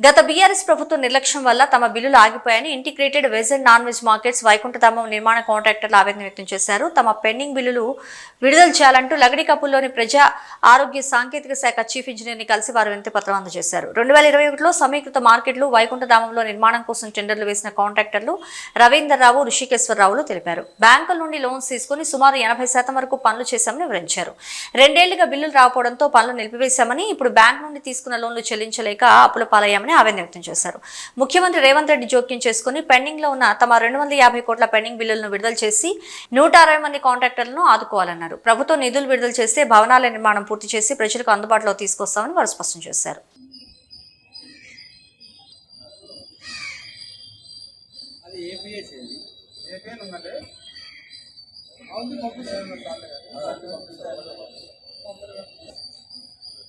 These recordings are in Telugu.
గత బీఆర్ఎస్ ప్రభుత్వం నిర్లక్ష్యం వల్ల తమ బిల్లులు ఆగిపోయాయని integrated veg and non veg markets Vaikunthadhamam నిర్మాణ కాంట్రాక్టర్లు ఆవేదన వ్యక్తం చేశారు. తమ పెండింగ్ బిల్లులు విడుదల చేయాలంటూ లగడికప్పుల్లోని ప్రజా ఆరోగ్య సాంకేతిక శాఖ చీఫ్ ఇంజనీర్ని కలిసి వారు వినతి పత్రం అందజేశారు. రెండు వేల ఇరవై ఒకటిలో సమీకృత మార్కెట్లు వైకుంఠధామంలో నిర్మాణం కోసం టెండర్లు వేసిన కాంట్రాక్టర్లు రవీందర్రావు ఋషికేశ్వరరావులు తెలిపారు. బ్యాంకుల నుండి లోన్స్ తీసుకుని సుమారు ఎనభై శాతం వరకు పనులు చేశామని వివరించారు. రెండేళ్ళుగా బిల్లులు రాకపోవడంతో పనులు నిలిపివేశామని ఇప్పుడు బ్యాంక్ నుండి తీసుకున్న లోన్లు చెల్లించలేక అప్పుల పాలయ్యామని ఆవేదన వ్యక్తం చేశారు. ముఖ్యమంత్రి రేవంత్ రెడ్డి జోక్యం చేసుకుని పెండింగ్లో ఉన్న తమ రెండు వందల యాభై కోట్ల పెండింగ్ బిల్లులను విడుదల చేసి నూట అరవై మంది కాంట్రాక్టర్లను ఆదుకోవాలన్నారు. ప్రభుత్వం నిధులు విడుదల చేస్తే భవనాల నిర్మాణం పూర్తి చేసి ప్రజలకు అందుబాటులో తీసుకొస్తామని వారు స్పష్టం చేశారు. అవును పంపిస్తాను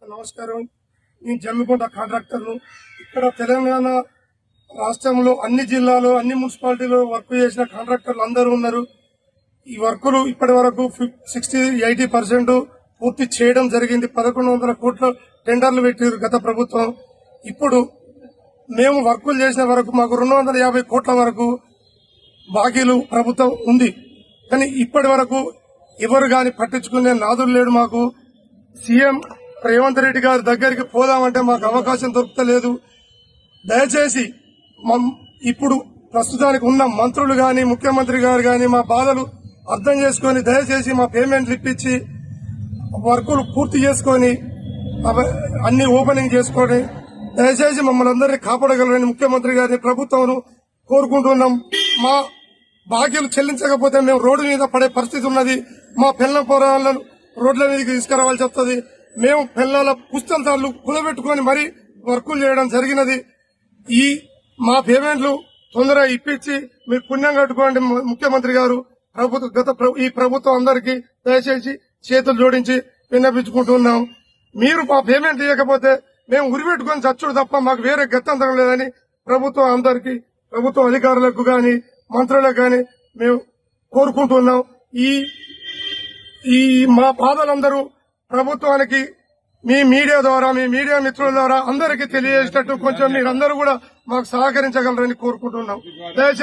నమస్కారం నేను జమ్మికొండ కాంట్రాక్టర్ను. ఇక్కడ తెలంగాణ రాష్ట్రంలో అన్ని జిల్లాలో అన్ని మున్సిపాలిటీలో వర్క్ చేసిన కాంట్రాక్టర్లు అందరూ ఉన్నారు. ఈ వర్కులు ఇప్పటి వరకు సిక్స్టీ ఎయిటీ పర్సెంట్ పూర్తి చేయడం జరిగింది. పదకొండు వందల కోట్ల టెండర్లు పెట్టారు గత ప్రభుత్వం. ఇప్పుడు మేము వర్కులు చేసిన వరకు మాకు రెండు వందల యాభై కోట్ల వరకు బాకీలు ప్రభుత్వం ఉంది. కానీ ఇప్పటి వరకు ఎవరు కానీ పట్టించుకునే నాదులు లేడు మాకు. సీఎం రేవంత్ రెడ్డి గారి దగ్గరికి పోదామంటే మాకు అవకాశం దొరుకుతలేదు. దయచేసి ఇప్పుడు ప్రస్తుతానికి ఉన్న మంత్రులు కానీ ముఖ్యమంత్రి గారు కానీ మా బాధలు అర్థం చేసుకొని దయచేసి మా పేమెంట్లు ఇప్పించి వర్కులు పూర్తి చేసుకొని అన్ని ఓపెనింగ్ చేసుకొని దయచేసి మమ్మల్ని అందరినీ కాపాడగలరని ముఖ్యమంత్రి గారిని ప్రభుత్వం కోరుకుంటున్నాం. మా బాకీలు చెల్లించకపోతే మేము రోడ్డు మీద పడే పరిస్థితి ఉన్నది. మా పిల్లల పోరాలను రోడ్ల మీదకి తీసుకురావాల్సి వస్తుంది. మేము పిల్లల పుస్తకాలు కుదబెట్టుకుని మరీ వర్కులు చేయడం జరిగినది. ఈ మా పేమెంట్లు తొందరగా ఇప్పించి మీరు పుణ్యం కట్టుకోండి ముఖ్యమంత్రి గారు. ప్రభుత్వ గత ఈ ప్రభుత్వం అందరికీ దయచేసి చేతులు జోడించి విన్నపించుకుంటున్నాం మీరు మా పేమెంట్ ఇవ్వకపోతే మేము ఉరిపెట్టుకుని చచ్చుడు తప్ప మాకు వేరే గత్యంతరం లేదని ప్రభుత్వం అందరికీ ప్రభుత్వ అధికారులకు గాని మంత్రులకు గాని మేము కోరుకుంటున్నాం ఈ ఈ మా బాధలందరూ ప్రభుత్వానికి మీ మీడియా ద్వారా మీ మీడియా మిత్రుల ద్వారా అందరికీ తెలియజేసేటట్టు కొంచెం మీరందరూ కూడా మాకు సహకరించగలరని కోరుకుంటున్నాం.